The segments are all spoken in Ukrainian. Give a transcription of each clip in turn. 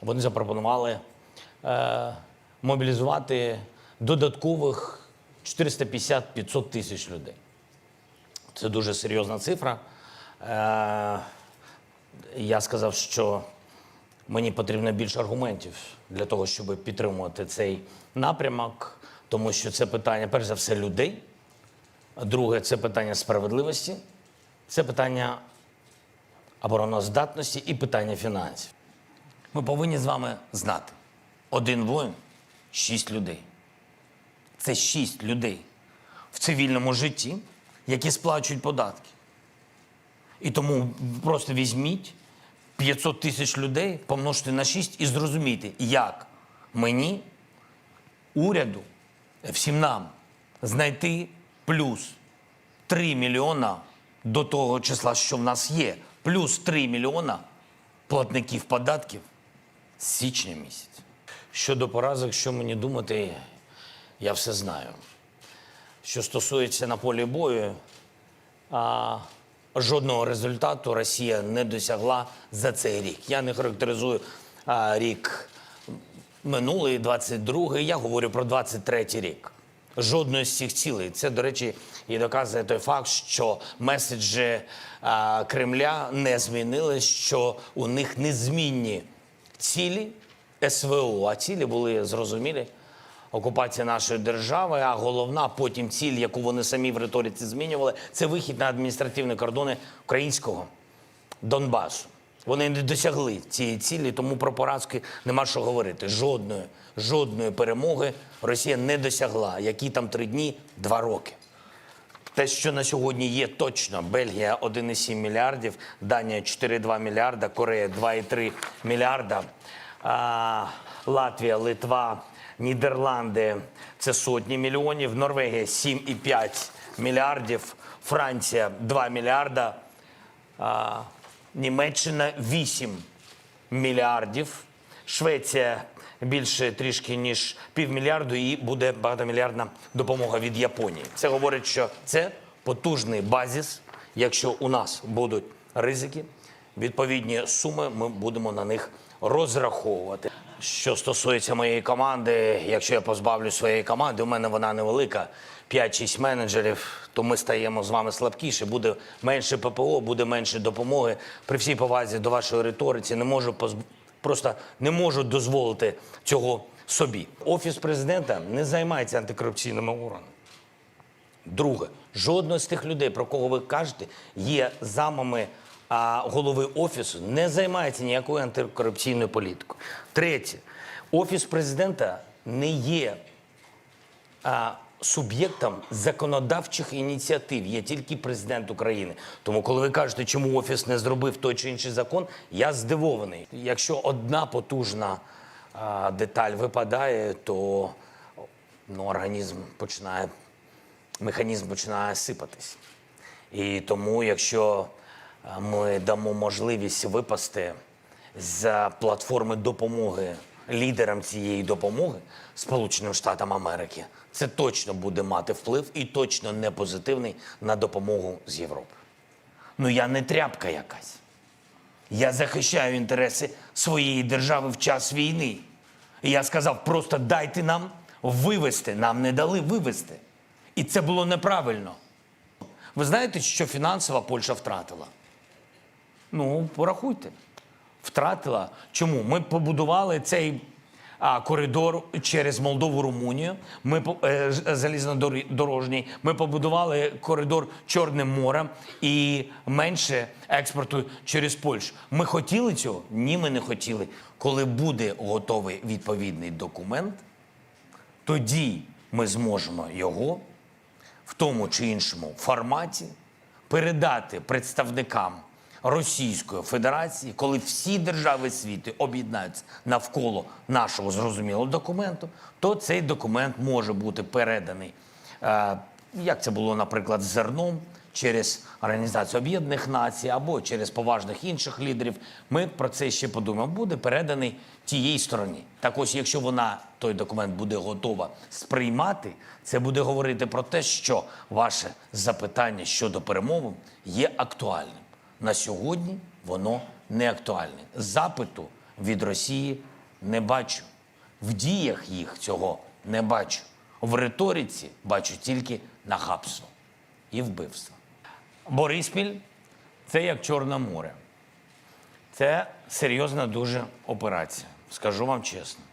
вони запропонували е, мобілізувати додаткових 450-500 тисяч людей. Це дуже серйозна цифра. Е, я сказав, що мені потрібно більше аргументів для того, щоб підтримувати цей напрямок, тому що це питання, перш за все, людей. Друге, це питання справедливості, це питання обороноздатності і питання фінансів. Ми повинні з вами знати: один воїн шість людей. Це шість людей в цивільному житті, які сплачують податки. І тому просто візьміть 500 тисяч людей, помножте на 6 і зрозумійте, як мені, уряду, всім нам знайти плюс 3 мільйона до того числа, що в нас є, плюс 3 мільйона платників податків січня місяця. Щодо поразок, що мені думати, я все знаю. Що стосується на полі бою, а, жодного результату Росія не досягла за цей рік. Я не характеризую а, рік минулий, 22-й, я говорю про 23-й рік. Жодної з цих цілей. Це, до речі, і доказує той факт, що меседжі а, Кремля не змінились, що у них незмінні цілі СВО, а цілі були зрозумілі. Окупація нашої держави, а головна потім ціль, яку вони самі в риториці змінювали, це вихід на адміністративні кордони українського Донбасу. Вони не досягли цієї цілі, тому про поразки нема що говорити. Жодної, жодної перемоги Росія не досягла. Які там три дні, два роки. Те, що на сьогодні є точно, Бельгія 1,7 мільярдів, Данія 4,2 мільярда, Корея 2,3 мільярда, а, Латвія, Литва, Нідерланди це сотні мільйонів, Норвегія 7,5 мільярдів, Франція 2 мільярда, а, Німеччина 8 мільярдів, Швеція більше трішки ніж півмільярду, і буде багатомільярдна допомога від Японії. Це говорить, що це потужний базіс. Якщо у нас будуть ризики, відповідні суми, ми будемо на них розраховувати. Що стосується моєї команди, якщо я позбавлю своєї команди, у мене вона невелика. 5-6 менеджерів, то ми стаємо з вами слабкіше. Буде менше ППО, буде менше допомоги. При всій повазі до вашої риториці не можу. Просто не можу дозволити цього собі. Офіс президента не займається антикорупційними органами. Друге, жодного з тих людей, про кого ви кажете, є замами а, голови офісу, не займається ніякою антикорупційною політикою. Третє, офіс президента не є а, суб'єктом законодавчих ініціатив. Є тільки президент України. Тому, коли ви кажете, чому офіс не зробив той чи інший закон, я здивований. Якщо одна потужна а, деталь випадає, то ну, організм починає механізм починає сипатись. І тому, якщо ми дамо можливість випасти з платформи допомоги лідерам цієї допомоги Сполученим Штатам Америки, це точно буде мати вплив і точно не позитивний на допомогу з Європи. Ну я не тряпка якась. Я захищаю інтереси своєї держави в час війни. І я сказав, просто дайте нам вивести. Нам не дали вивести. І це було неправильно. Ви знаєте, що фінансово Польща втратила? Ну, порахуйте. Втратила. Чому? Ми побудували цей а, коридор через Молдову, Румунію. Ми по- е, залізнодорожній. Ми побудували коридор Чорним морем і менше експорту через Польщу. Ми хотіли цього? Ні, ми не хотіли. Коли буде готовий відповідний документ, тоді ми зможемо його в тому чи іншому форматі передати представникам Російської Федерації, коли всі держави світу об'єднаються навколо нашого зрозумілого документу, то цей документ може бути переданий, е, як це було, наприклад, з зерном. Через Організацію Об'єднаних Націй або через поважних інших лідерів, ми про це ще подумаємо. Буде переданий тієї стороні. Так ось, якщо вона той документ буде готова сприймати, це буде говорити про те, що ваше запитання щодо перемовин є актуальним. На сьогодні воно не актуальне. Запиту від Росії не бачу. В діях їх цього не бачу. В риториці бачу тільки нахабство і вбивство. Бориспіль це як Чорне море. Це серйозна дуже операція, скажу вам чесно.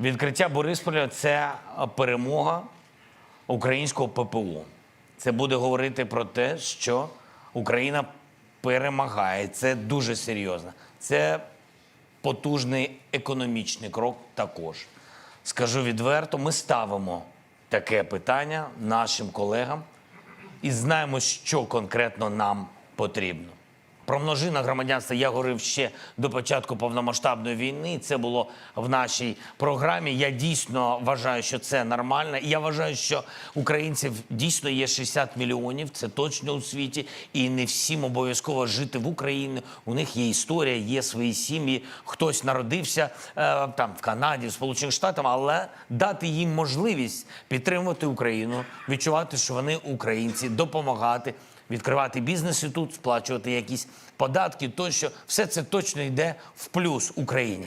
Відкриття Борисполя це перемога українського ППО. Це буде говорити про те, що Україна перемагає. Це дуже серйозно. Це потужний економічний крок також. Скажу відверто, ми ставимо таке питання нашим колегам і знаємо, що конкретно нам потрібно. Про множина громадянства я говорив ще до початку повномасштабної війни. Це було в нашій програмі. Я дійсно вважаю, що це нормально. Я вважаю, що українців дійсно є 60 мільйонів. Це точно у світі, і не всім обов'язково жити в Україні. У них є історія, є свої сім'ї. Хтось народився е, там в Канаді, в Сполучених Штатах, але дати їм можливість підтримувати Україну, відчувати, що вони українці, допомагати відкривати бізнеси тут, сплачувати якісь податки, тощо все це точно йде в плюс Україні.